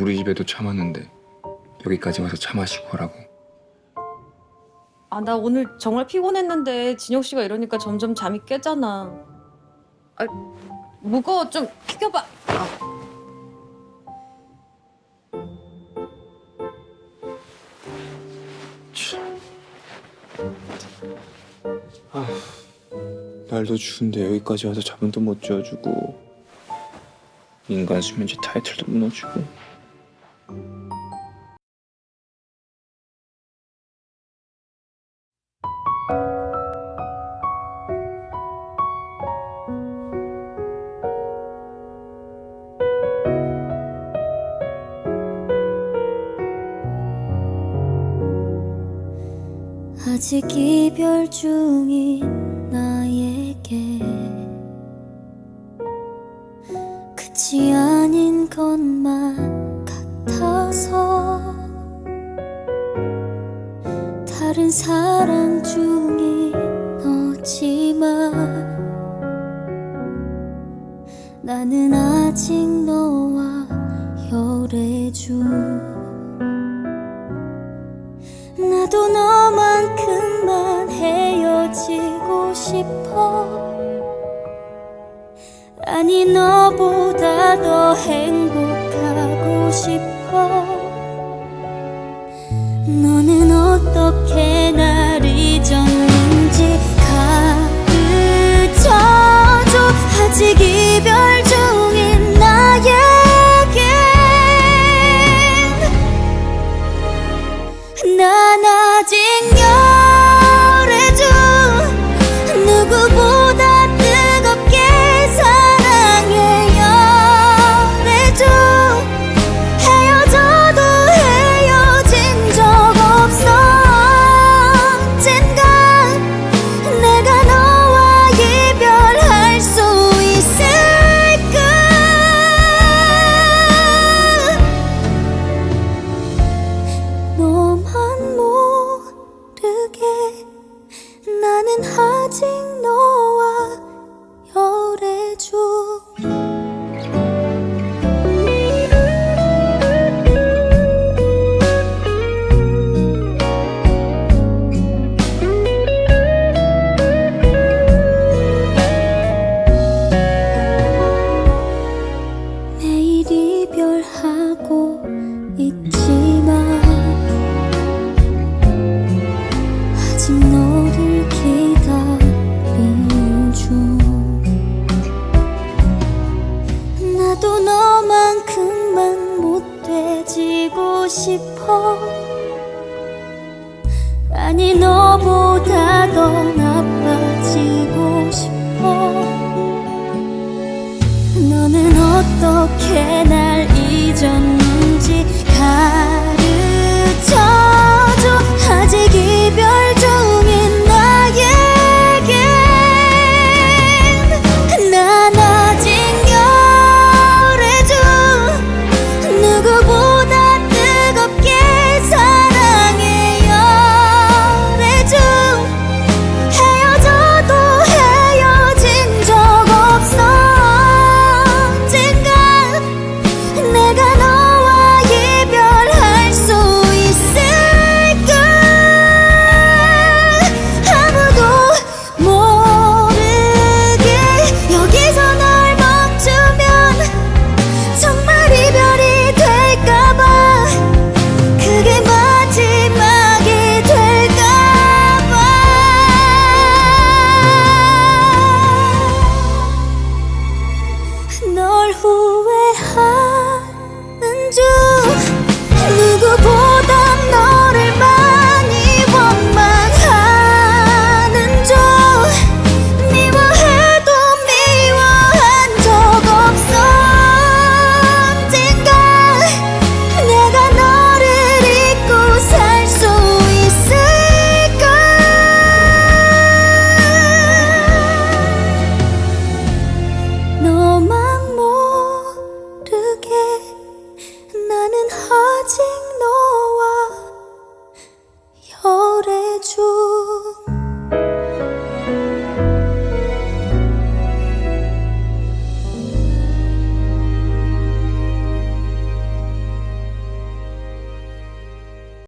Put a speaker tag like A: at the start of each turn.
A: 우리 집에도 참았는데 여기까지 와서 차 마시고 가라고.
B: 아, 나 오늘 정말 피곤했는데 진혁 씨가 이러니까 점점 잠이 깨잖아. 아, 무거워. 좀 펴봐. 아.
A: 참. 아, 날도 추운데 여기까지 와서 잠도 못 지어주고 인간 수면제 타이틀도 무너지고
C: 아직 이별 중인 나에게 끝이 아닌 것만 다른 사랑 중인 너지만 나는 아직 너와 열애 중. 나도 너만큼만 헤어지고 싶어. 아니 너보다 더 행복하고 싶어 너는 어떻게 날 잊었는지 가르쳐줘. 아직 이별 아직 아니 너보다 더 나빠지고 싶어. 너는 어떻게 날 잊었는